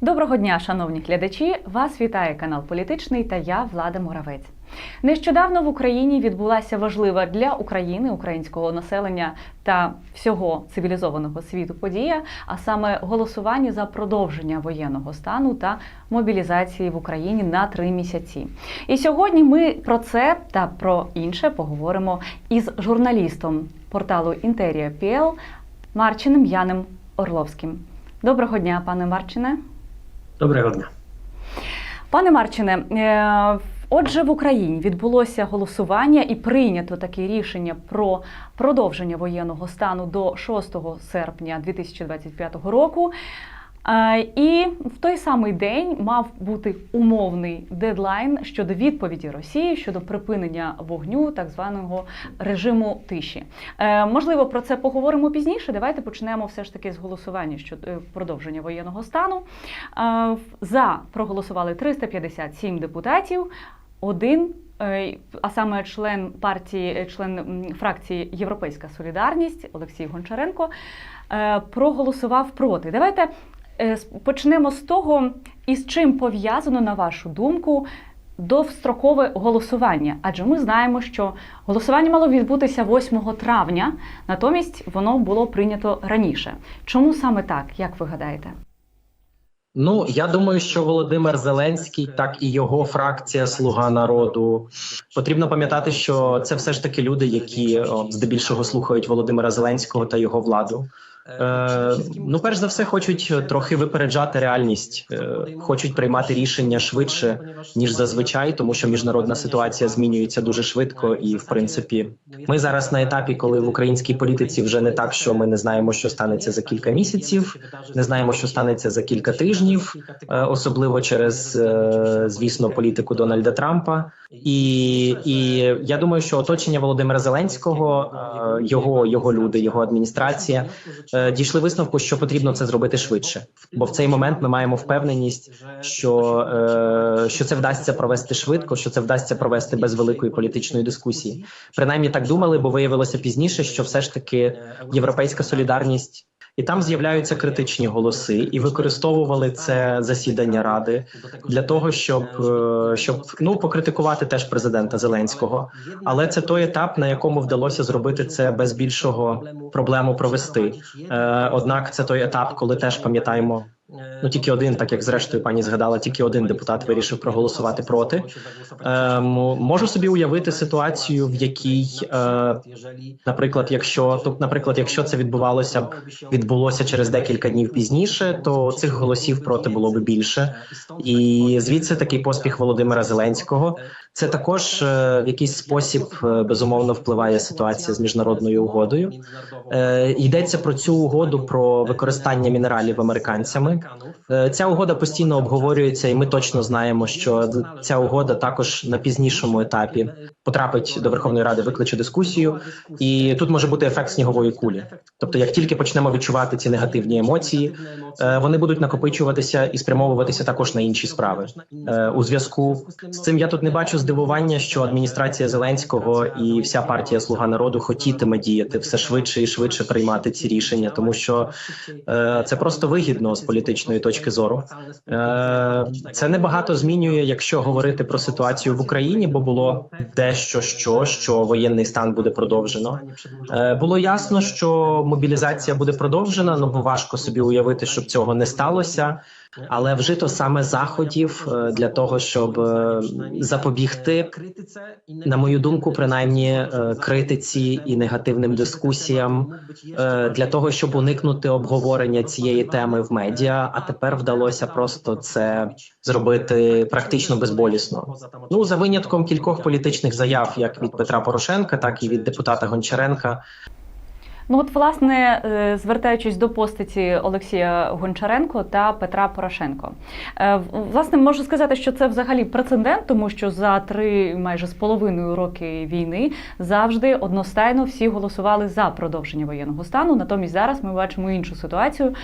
Доброго дня, шановні глядачі! Вас вітає канал Політичний та я Влада Моравець. Нещодавно в Україні відбулася важлива для України, українського населення та всього цивілізованого світу подія, а саме голосування за продовження воєнного стану та мобілізації в Україні на три місяці. І сьогодні ми про це та про інше поговоримо із журналістом порталу Інтерія.пл Марчиним Яним Орловським. Доброго дня, пане Марчине. Доброго дня. Пане Марчине, е, отже, в Україні відбулося голосування і прийнято таке рішення про продовження воєнного стану до 6 серпня 2025 року. І в той самий день мав бути умовний дедлайн щодо відповіді Росії щодо припинення вогню так званого режиму тиші. Е, Можливо, про це поговоримо пізніше. Давайте почнемо все ж таки з голосування щодо е, продовження воєнного стану. Е, За проголосували 357 депутатів. Один, а саме член партії, член фракції Європейська Солідарність Олексій Гончаренко проголосував проти. Давайте почнемо з того, із чим пов'язано, на вашу думку, довстрокове голосування. Адже ми знаємо, що голосування мало відбутися 8 травня, натомість воно було прийнято раніше. Чому саме так, як ви гадаєте? Ну я думаю, що Володимир Зеленський, так і його фракція Слуга народу потрібно пам'ятати, що це все ж таки люди, які здебільшого слухають Володимира Зеленського та його владу. Е, ну, перш за все, хочуть трохи випереджати реальність, е, хочуть приймати рішення швидше ніж зазвичай, тому що міжнародна ситуація змінюється дуже швидко, і в принципі, ми зараз на етапі, коли в українській політиці вже не так, що ми не знаємо, що станеться за кілька місяців, не знаємо, що станеться за кілька тижнів, е, особливо через, е, звісно, політику Дональда Трампа. І, і я думаю, що оточення Володимира Зеленського, е, його, його люди, його адміністрація е, дійшли висновку, що потрібно це зробити швидше. Бо в цей момент ми маємо впевненість, що, е, що це вдасться провести швидко, що це вдасться провести без великої політичної дискусії. Принаймні так думали, бо виявилося пізніше, що все ж таки європейська солідарність. І там з'являються критичні голоси, і використовували це засідання ради для того, щоб е, щоб ну покритикувати теж президента Зеленського. Але це той етап, на якому вдалося зробити це без більшого проблему провести. Е, Однак це той етап, коли теж пам'ятаємо. Ну тільки один, так як зрештою пані згадала, тільки один депутат вирішив проголосувати проти. Е, можу собі уявити ситуацію, в якій, е, наприклад, якщо тут, наприклад, якщо це відбувалося б відбулося через декілька днів пізніше, то цих голосів проти було б більше. І звідси такий поспіх Володимира Зеленського. Це також е, в якийсь спосіб е, безумовно впливає ситуація з міжнародною угодою. Е, йдеться про цю угоду про використання мінералів американцями. Е, Ця угода постійно обговорюється, і ми точно знаємо, що ця угода також на пізнішому етапі потрапить до Верховної Ради, викличе дискусію, і тут може бути ефект снігової кулі. Тобто, як тільки почнемо відчувати ці негативні емоції, е, вони будуть накопичуватися і спрямовуватися також на інші справи. Е, У зв'язку з цим я тут не бачу здивування, що адміністрація Зеленського і вся партія Слуга народу хотітиме діяти все швидше і швидше приймати ці рішення, тому що це просто вигідно з політичної точки зору. Е, Це небагато змінює, якщо говорити про ситуацію в Україні, бо було дещо що, що воєнний стан буде продовжено. Е, Було ясно, що мобілізація буде продовжена. Ну бо важко собі уявити, щоб цього не сталося. Але вжито саме заходів е, для того, щоб е, запобігти, на мою думку, принаймні е, критиці і негативним дискусіям для того, щоб уникнути обговорення цієї теми в медіа. А тепер вдалося просто це зробити практично безболісно. Ну за винятком кількох політичних заяв, як від Петра Порошенка, так і від депутата Гончаренка. Ну от, власне, е, звертаючись до постаті Олексія Гончаренко та Петра Порошенко, Е, власне, можу сказати, що це взагалі прецедент, тому що за три майже з половиною роки війни завжди одностайно всі голосували за продовження воєнного стану. Натомість зараз ми бачимо іншу ситуацію.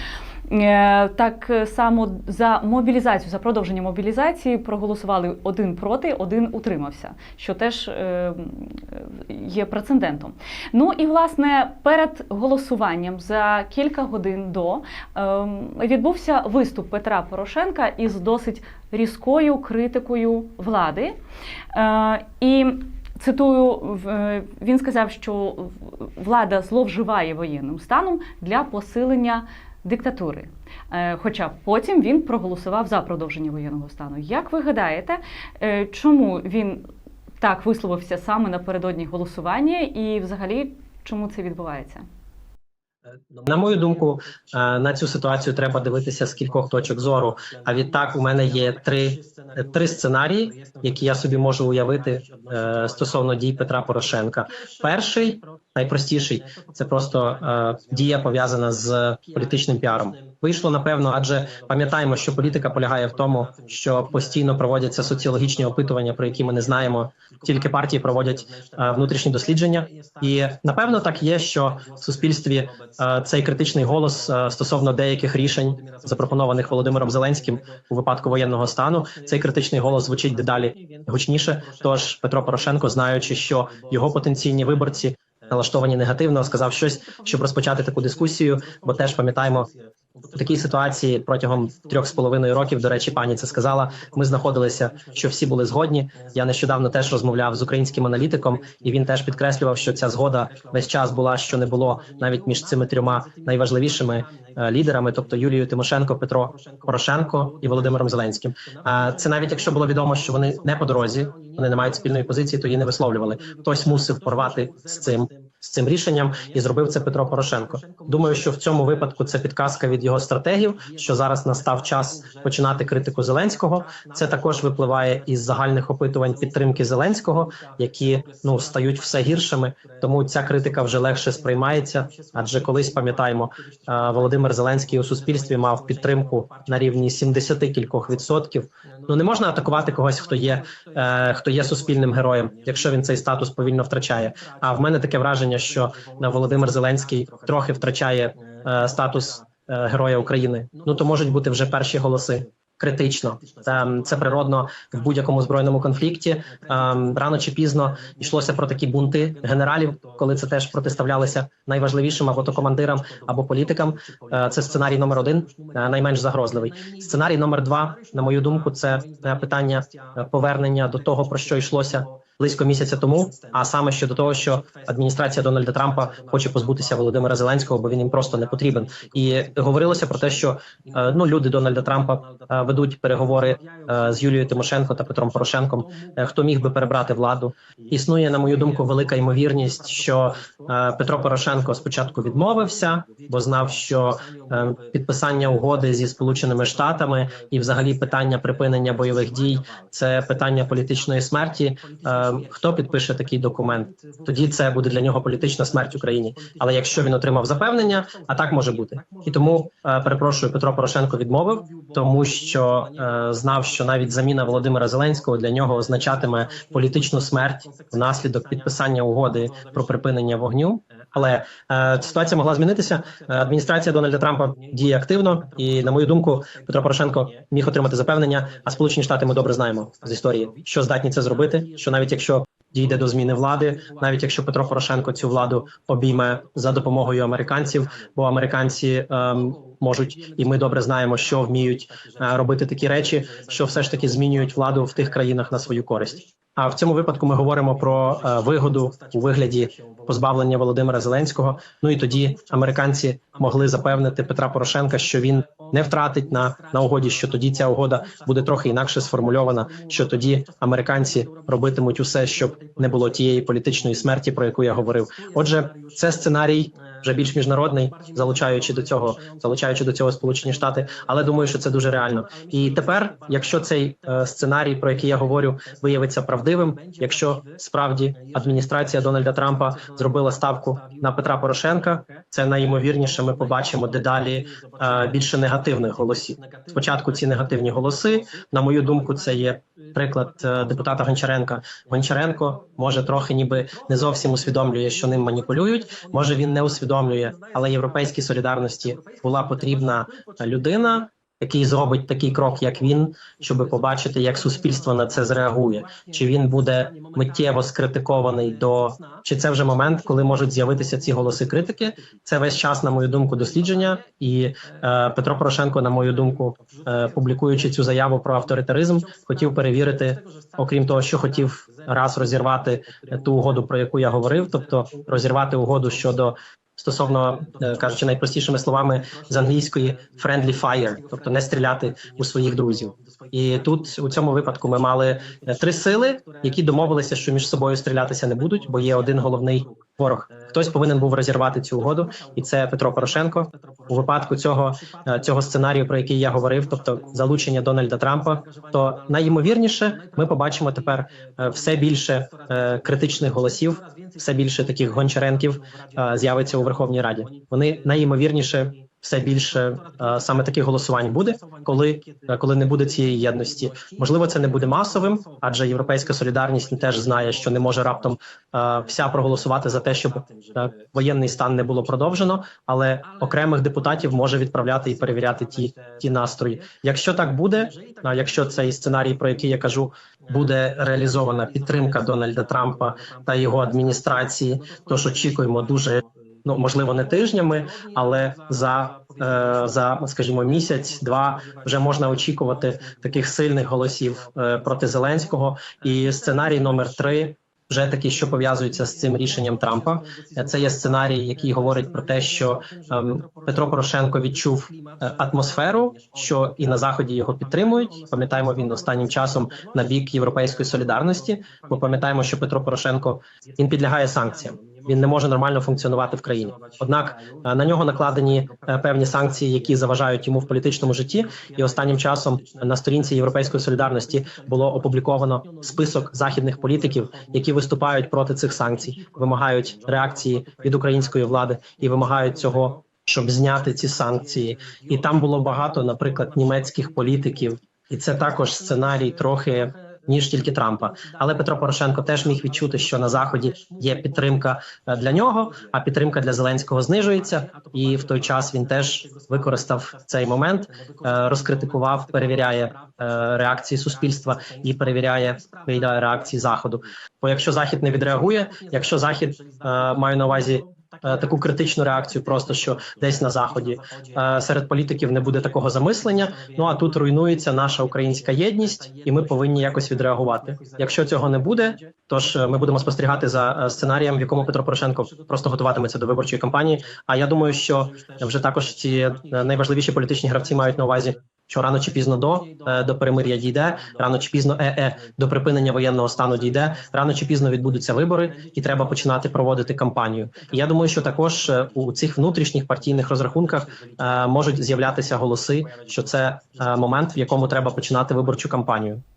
Е, Так само за мобілізацію, за продовження мобілізації проголосували один проти, один утримався, що теж е, є прецедентом. Ну і власне перед голосуванням за кілька годин до ем, відбувся виступ Петра Порошенка із досить різкою критикою влади. Е, І цитую, е, він сказав, що влада зловживає воєнним станом для посилення диктатури. Е, Хоча потім він проголосував за продовження воєнного стану. Як ви гадаєте, е, чому він так висловився саме напередодні голосування, і взагалі чому це відбувається? На мою думку, е, на цю ситуацію треба дивитися з кількох точок зору. А відтак, у мене є три, три сценарії, які я собі можу уявити е, стосовно дій Петра Порошенка. Перший найпростіший це просто е, дія пов'язана з політичним піаром. Вийшло напевно, адже пам'ятаємо, що політика полягає в тому, що постійно проводяться соціологічні опитування, про які ми не знаємо. Тільки партії проводять е, внутрішні дослідження, і напевно так є, що в суспільстві е, цей критичний голос е, стосовно деяких рішень, запропонованих Володимиром Зеленським у випадку воєнного стану, цей критичний голос звучить дедалі гучніше. Тож Петро Порошенко, знаючи, що його потенційні виборці налаштовані негативно, сказав щось, щоб розпочати таку дискусію. Бо теж пам'ятаємо. В такій ситуації протягом трьох з половиною років, до речі, пані це сказала. Ми знаходилися, що всі були згодні. Я нещодавно теж розмовляв з українським аналітиком, і він теж підкреслював, що ця згода весь час була, що не було навіть між цими трьома найважливішими е, лідерами, тобто Юлією Тимошенко, Петро Порошенко і Володимиром Зеленським. А це навіть якщо було відомо, що вони не по дорозі, вони не мають спільної позиції, то її не висловлювали. Хтось мусив порвати з цим. З цим рішенням і зробив це Петро Порошенко. Думаю, що в цьому випадку це підказка від його стратегів, що зараз настав час починати критику Зеленського. Це також випливає із загальних опитувань підтримки Зеленського, які ну стають все гіршими. Тому ця критика вже легше сприймається. Адже колись пам'ятаємо, Володимир Зеленський у суспільстві мав підтримку на рівні 70 кількох відсотків. Ну не можна атакувати когось, хто є е, хто є суспільним героєм, якщо він цей статус повільно втрачає. А в мене таке враження, що е, Володимир Зеленський трохи втрачає е, статус е, героя України. Ну то можуть бути вже перші голоси. Критично це, це природно в будь-якому збройному конфлікті. Ем, рано чи пізно йшлося про такі бунти генералів, коли це теж протиставлялися найважливішим або то командирам, або політикам. Е, це сценарій номер один, е, найменш загрозливий. Сценарій номер два, на мою думку, це е, питання е, повернення до того, про що йшлося близько місяця тому. А саме щодо того, що адміністрація Дональда Трампа хоче позбутися Володимира Зеленського, бо він їм просто не потрібен. І говорилося про те, що е, ну люди Дональда Трампа е, ведуть переговори е, з Юлією Тимошенко та Петром Порошенком. Хто міг би перебрати владу? Існує, на мою думку, велика ймовірність, що Петро Порошенко спочатку відмовився, бо знав, що підписання угоди зі Сполученими Штатами і, взагалі, питання припинення бойових дій це питання політичної смерті. Хто підпише такий документ? Тоді це буде для нього політична смерть Україні. Але якщо він отримав запевнення, а так може бути. І тому е, перепрошую, Петро Порошенко відмовив, тому що е, знав, що навіть заміна Володимира Зеленського для нього означатиме політичну смерть внаслідок підписання угоди про припинення вогню. Але е, ситуація могла змінитися. Е, Адміністрація Дональда Трампа діє активно, і на мою думку, Петро Порошенко міг отримати запевнення. А Сполучені Штати ми добре знаємо з історії, що здатні це зробити. Що навіть якщо дійде до зміни влади, навіть якщо Петро Порошенко цю владу обійме за допомогою американців, бо американці ем, можуть, і ми добре знаємо, що вміють е, робити такі речі, що все ж таки змінюють владу в тих країнах на свою користь. А в цьому випадку ми говоримо про е, вигоду у вигляді позбавлення Володимира Зеленського. Ну і тоді американці могли запевнити Петра Порошенка, що він не втратить на, на угоді, що тоді ця угода буде трохи інакше сформульована. Що тоді американці робитимуть усе, щоб не було тієї політичної смерті, про яку я говорив. Отже, це сценарій вже більш міжнародний, залучаючи до цього, залучаючи до цього Сполучені Штати, але думаю, що це дуже реально. І тепер, якщо цей е, сценарій, про який я говорю, виявиться правдивим, якщо справді адміністрація Дональда Трампа зробила ставку на Петра Порошенка, це найімовірніше. Ми побачимо дедалі е, більше негативних голосів. Спочатку ці негативні голоси, на мою думку, це є приклад е, депутата Гончаренка. Гончаренко може трохи, ніби не зовсім усвідомлює, що ним маніпулюють. Може він не усвідомлює. Усвідомлює, але європейській солідарності була потрібна людина, який зробить такий крок, як він, щоб побачити, як суспільство на це зреагує. Чи він буде миттєво скритикований до чи це вже момент, коли можуть з'явитися ці голоси критики? Це весь час, на мою думку, дослідження. І е, Петро Порошенко, на мою думку, е, публікуючи цю заяву про авторитаризм, хотів перевірити, окрім того, що хотів раз розірвати ту угоду, про яку я говорив, тобто розірвати угоду щодо. Стосовно е, кажучи найпростішими словами з англійської friendly fire, тобто не стріляти у своїх друзів, і тут у цьому випадку ми мали е, три сили, які домовилися, що між собою стрілятися не будуть, бо є один головний ворог. Хтось повинен був розірвати цю угоду, і це Петро Порошенко. У випадку цього е, цього сценарію, про який я говорив, тобто залучення Дональда Трампа, то найімовірніше ми побачимо тепер е, все більше е, критичних голосів, все більше таких гончаренків е, з'явиться у Верховній Раді. Вони найімовірніше все більше е, саме таких голосувань буде, коли, е, коли не буде цієї єдності. Можливо, це не буде масовим, адже європейська солідарність теж знає, що не може раптом е, вся проголосувати за те, щоб воєнний стан не було продовжено, але окремих депутатів може відправляти і перевіряти ті, ті настрої. Якщо так буде, якщо цей сценарій, про який я кажу, буде реалізована підтримка Дональда Трампа та його адміністрації, тож очікуємо дуже. Ну можливо, не тижнями, але за е, за скажімо місяць-два вже можна очікувати таких сильних голосів е, проти Зеленського. І сценарій номер три вже такі, що пов'язується з цим рішенням Трампа. Е, Це є сценарій, який говорить про те, що ем, Петро Порошенко відчув атмосферу, що і на заході його підтримують. Пам'ятаємо, він останнім часом на бік європейської солідарності. Ми пам'ятаємо, що Петро Порошенко він підлягає санкціям. Він не може нормально функціонувати в країні. Однак е, на нього накладені е, певні санкції, які заважають йому в політичному житті. І останнім часом на сторінці Європейської солідарності було опубліковано список західних політиків, які виступають проти цих санкцій, вимагають реакції від української влади і вимагають цього, щоб зняти ці санкції. І там було багато, наприклад, німецьких політиків, і це також сценарій трохи ніж тільки Трампа. Але Петро Порошенко теж міг відчути, що на заході є підтримка е, для нього, а підтримка для Зеленського знижується. І в той час він теж використав цей момент, е, розкритикував, перевіряє е, реакції суспільства і перевіряє реакції заходу. Бо якщо захід не відреагує, якщо захід має на увазі. Е, Таку критичну реакцію, просто що десь на заході е, серед політиків не буде такого замислення. Ну а тут руйнується наша українська єдність, і ми повинні якось відреагувати. Якщо цього не буде, тож е, ми будемо спостерігати за сценарієм, в якому Петро Порошенко просто готуватиметься до виборчої кампанії. А я думаю, що вже також ці найважливіші політичні гравці мають на увазі. Що рано чи пізно до, е, до перемир'я дійде, рано чи пізно е-е, до припинення воєнного стану дійде, рано чи пізно відбудуться вибори, і треба починати проводити кампанію. І я думаю, що також е, у цих внутрішніх партійних розрахунках е, можуть з'являтися голоси, що це е, момент, в якому треба починати виборчу кампанію.